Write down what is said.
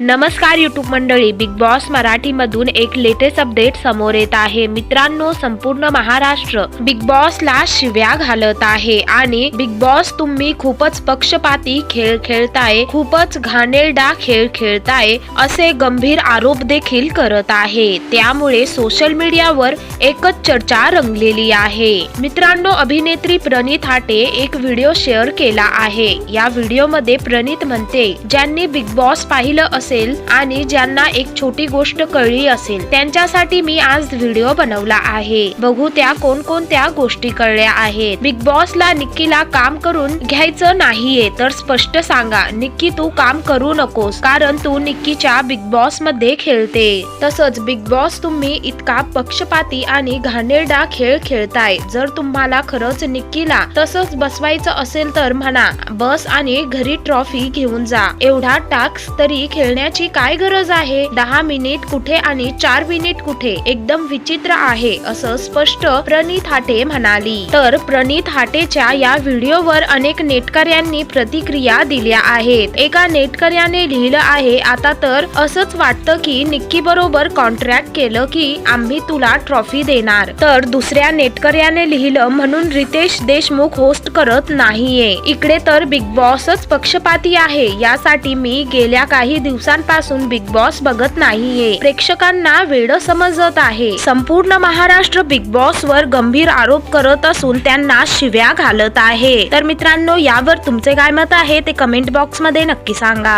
नमस्कार युट्यूब मंडळी big boss मराठीमधून एक लेटेस्ट अपडेट समोर येत आहे. मित्रांनो संपूर्ण महाराष्ट्र बिग बॉसला शिव्या घालत आहे. आणि बिग बॉस तुम्ही खूपच पक्षपाती खेळ खेळताय खूपच घाणेरडा खेळ खेळताय असे गंभीर आरोप देखील करत आहे. त्यामुळे सोशल मीडियावर एकच चर्चा रंगलेली आहे. मित्रांनो अभिनेत्री प्रणित हाटे एक व्हिडिओ शेअर केला आहे. या व्हिडिओमध्ये प्रणित म्हणते ज्यांनी बिग बॉस पाहिलं असेल आणि ज्यांना एक छोटी गोष्ट कळली असेल त्यांच्यासाठी मी आज व्हिडिओ बनवला आहे. बघू त्या कोणकोणत्या गोष्टी कळल्या आहेत. बिग बॉसला निक्कीला काम करून घ्यायचं नाहीये तर स्पष्ट सांगा निक्की तू काम करू नकोस कारण तू निक्कीच्या बिग बॉसमध्ये खेळते. तसंच बिग बॉस तुम्ही इतका पक्षपाती आणि घाणेरडा खेळ खेळताय. जर तुम्हाला खरंच निक्कीला तसंच बसवायचं असेल तर म्हणा बस आणि घरी ट्रॉफी घेऊन जा. एवढा टास्क तरी खेळ खेळण्याची काय गरज आहे? दहा मिनिट कुठे आणि चार मिनिट कुठे? एकदम विचित्र आहे असं स्पष्ट प्रणित हाटे म्हणाली. तर प्रणित हाटेच्या या व्हिडिओवर अनेक नेटकऱ्यांनी प्रतिक्रिया दिल्या आहेत. एका नेटकऱ्याने लिहिलं आहे आता तर असंच वाटतं की निक्की बरोबर कॉन्ट्रॅक्ट केलं की आम्ही तुला ट्रॉफी देणार तर दुसऱ्या नेटकऱ्याने लिहिलं म्हणून रितेश देशमुख होस्ट करत नाहीये. इकडे तर बिग बॉसच पक्षपाती आहे. यासाठी मी गेल्या काही दिवस दिवसांपासून बिग बॉस बघत नाहीये. प्रेक्षकांना वेळ समजत आहे. संपूर्ण महाराष्ट्र बिग बॉस वर गंभीर आरोप करत असून त्यांना शिव्या घालत आहे. तर मित्रांनो यावर तुमचे काय मत आहे ते कमेंट बॉक्समध्ये नक्की सांगा.